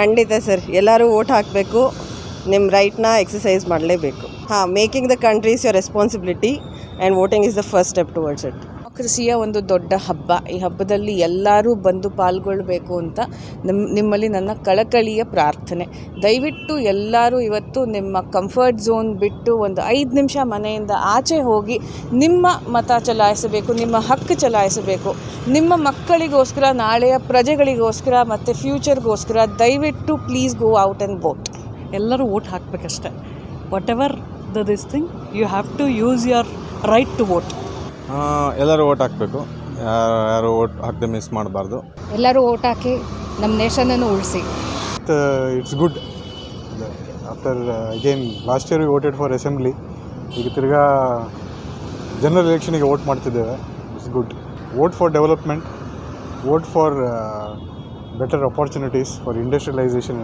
ಖಂಡಿತ ಸರ್, ಎಲ್ಲರೂ ಓಟ್ ಹಾಕಬೇಕು ನಿಮ್ಮ ರೈಟ್ನ ಎಕ್ಸಸೈಸ್ ಮಾಡಲೇಬೇಕು. ಹಾಂ making the countries your responsibility and voting is the first step towards it ಡೆಮೋಕ್ರಸಿಯ ಒಂದು ದೊಡ್ಡ ಹಬ್ಬ. ಈ ಹಬ್ಬದಲ್ಲಿ ಎಲ್ಲರೂ ಬಂದು ಪಾಲ್ಗೊಳ್ಬೇಕು ಅಂತ ನಮ್ಮ ನಿಮ್ಮಲ್ಲಿ ನನ್ನ ಕಳಕಳಿಯ ಪ್ರಾರ್ಥನೆ. ದಯವಿಟ್ಟು ಎಲ್ಲರೂ ಇವತ್ತು ನಿಮ್ಮ ಕಂಫರ್ಟ್ ಝೋನ್ ಬಿಟ್ಟು ಒಂದು ಐದು ನಿಮಿಷ ಮನೆಯಿಂದ ಆಚೆ ಹೋಗಿ ನಿಮ್ಮ ಮತ ಚಲಾಯಿಸಬೇಕು, ನಿಮ್ಮ ಹಕ್ಕು ಚಲಾಯಿಸಬೇಕು. ನಿಮ್ಮ ಮಕ್ಕಳಿಗೋಸ್ಕರ, ನಾಳೆಯ ಪ್ರಜೆಗಳಿಗೋಸ್ಕರ ಮತ್ತು ಫ್ಯೂಚರ್ಗೋಸ್ಕರ ದಯವಿಟ್ಟು please go out and vote ಎಲ್ಲರೂ vote ಹಾಕಬೇಕಷ್ಟೆ. Whatever the this thing you have to use your right to vote ಎಲ್ಲರೂ ಓಟ್ ಹಾಕಬೇಕು. ಯಾರು ಓಟ್ ಹಾಕದೆ ಮಿಸ್ ಮಾಡಬಾರ್ದು. ಎಲ್ಲರೂ ಓಟ್ ಹಾಕಿ ನಮ್ಮ ನೇಷನನ್ನು ಉಳಿಸಿ. It's good after again last year voted for assembly ಈಗ ತಿರ್ಗಾ ಜನರಲ್ ಎಲೆಕ್ಷನಿಗೆ ವೋಟ್ ಮಾಡ್ತಿದ್ದೇವೆ. It's good vote for development vote for better opportunities for industrialisation